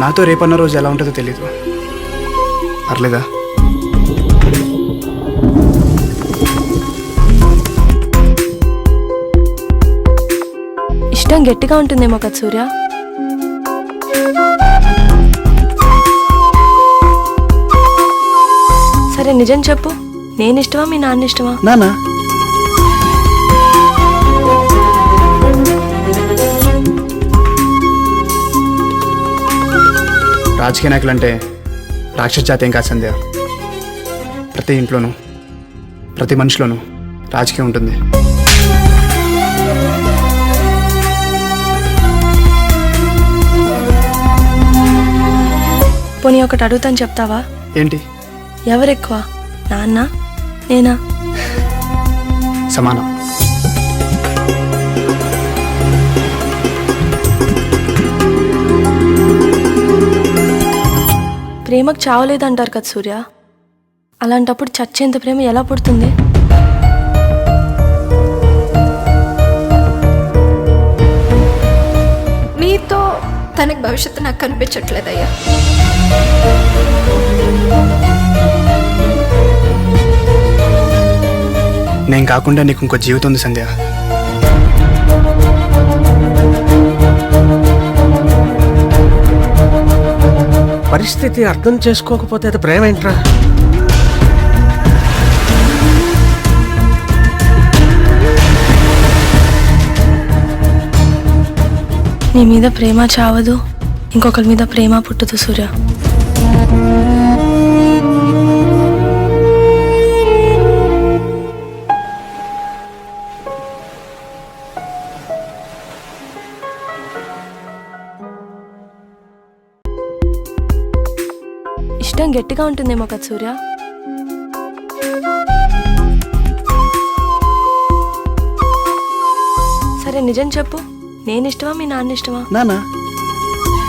నాతో రేపన్న రోజు ఎలా ఉంటుందో తెలీదు. పర్లేదా? ఇష్టం గట్టిగా ఉంటుందేమో కదా సూర్య? నిజం చెప్పు. నేను ఇష్టమా మీ నాన్న ఇష్టమా నానా. రాజకీయ నాయకులు అంటే రాక్షస జాతి ఏం కాదు సంధ్య. ప్రతి ఇంట్లోనూ ప్రతి మనిషిలోనూ రాజకీయం ఉంటుంది. పోనీ ఒకటి అడుగుతాను చెప్తావా? ఏంటి? ఎవరు ఎక్కువ నాన్న? నేనా? సమానం. ప్రేమకు చావలేదంటారు కదా సూర్య. అలాంటప్పుడు చచ్చేంత ప్రేమ ఎలా పుడుతుంది? నీతో తనకి భవిష్యత్తు నాకు కనిపించట్లేదయ్యా. నేను కాకుండా నీకు ఇంకో జీవితం ఉంది సంధ్య. పరిస్థితి అర్థం చేసుకోకపోతే అది ప్రేమ ఏంట్రా? నీ మీద ప్రేమ చావదు ఇంకొకరి మీద ప్రేమ పుట్టదు సూర్య. ఇష్టం గట్టిగా ఉంటుందేమో కదా సూర్య? సరే నిజం చెప్పు. నేను ఇష్టమా మీ నాన్న ఇష్టమా? నానా